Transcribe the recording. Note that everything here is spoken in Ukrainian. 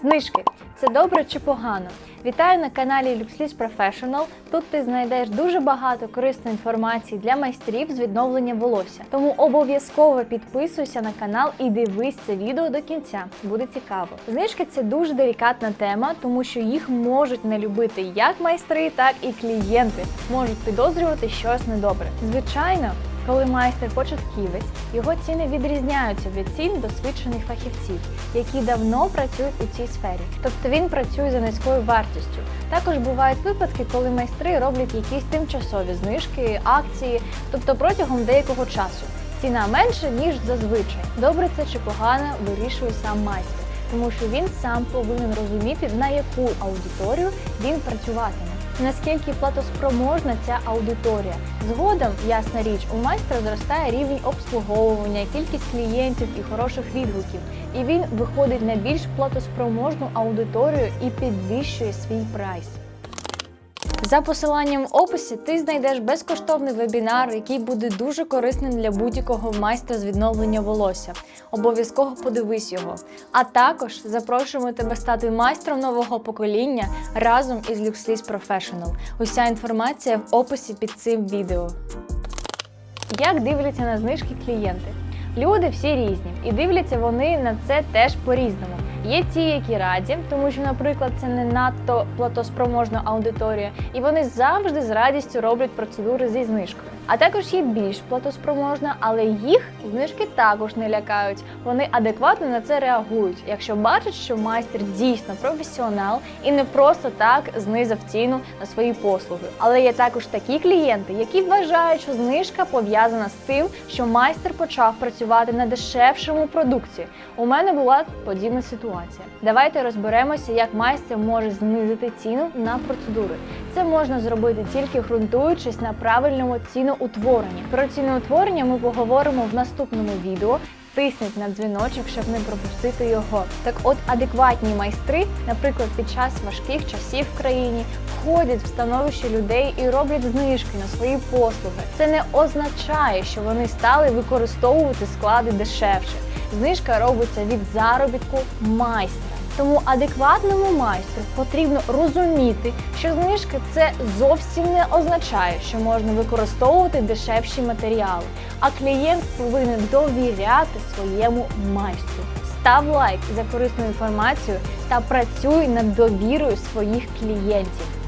Знижки це добре чи погано? Вітаю на каналі LuxLease Professional. Тут ти знайдеш дуже багато корисної інформації для майстрів з відновлення волосся. Тому обов'язково підписуйся на канал і дивись це відео до кінця. Буде цікаво. Знижки це дуже делікатна тема, тому що їх можуть не любити як майстри, так і клієнти. Можуть підозрювати щось недобре. Звичайно. Коли майстер початківець, його ціни відрізняються від цін досвідчених фахівців, які давно працюють у цій сфері. Тобто він працює за низькою вартістю. Також бувають випадки, коли майстри роблять якісь тимчасові знижки, акції, тобто протягом деякого часу. Ціна менша, ніж зазвичай. Добре це чи погано вирішує сам майстер, тому що він сам повинен розуміти, на яку аудиторію він працюватиме наскільки платоспроможна ця аудиторія. Згодом, ясна річ, у майстра зростає рівень обслуговування, кількість клієнтів і хороших відгуків, і він виходить на більш платоспроможну аудиторію і підвищує свій прайс. За посиланням в описі ти знайдеш безкоштовний вебінар, який буде дуже корисним для будь-якого майстра з відновлення волосся. Обов'язково подивись його. А також запрошуємо тебе стати майстром нового покоління разом із LuxLease Professional. Уся інформація в описі під цим відео. Як дивляться на знижки клієнти? Люди всі різні, і дивляться вони на це теж по-різному. Є ті, які раді, тому що, наприклад, це не надто платоспроможна аудиторія, і вони завжди з радістю роблять процедури зі знижкою. А також є більш платоспроможна, але їх знижки також не лякають. Вони адекватно на це реагують, якщо бачать, що майстер дійсно професіонал і не просто так знизив ціну на свої послуги. Але є також такі клієнти, які вважають, що знижка пов'язана з тим, що майстер почав працювати на дешевшому продукті. У мене була подібна ситуація. Давайте розберемося, як майстер може знизити ціну на процедури. Це можна зробити тільки ґрунтуючись на правильному ціноутворенні. Про ціноутворення ми поговоримо в наступному відео. Тисніть на дзвіночок, щоб не пропустити його. Так, от адекватні майстри, наприклад, під час важких часів в країні, входять в становище людей і роблять знижки на свої послуги. Це не означає, що вони стали використовувати склади дешевше. Знижка робиться від заробітку майстра. Тому адекватному майстру потрібно розуміти, що знижки це зовсім не означає, що можна використовувати дешевші матеріали, а клієнт повинен довіряти своєму майстру. Став лайк за корисну інформацію та працюй над довірою своїх клієнтів.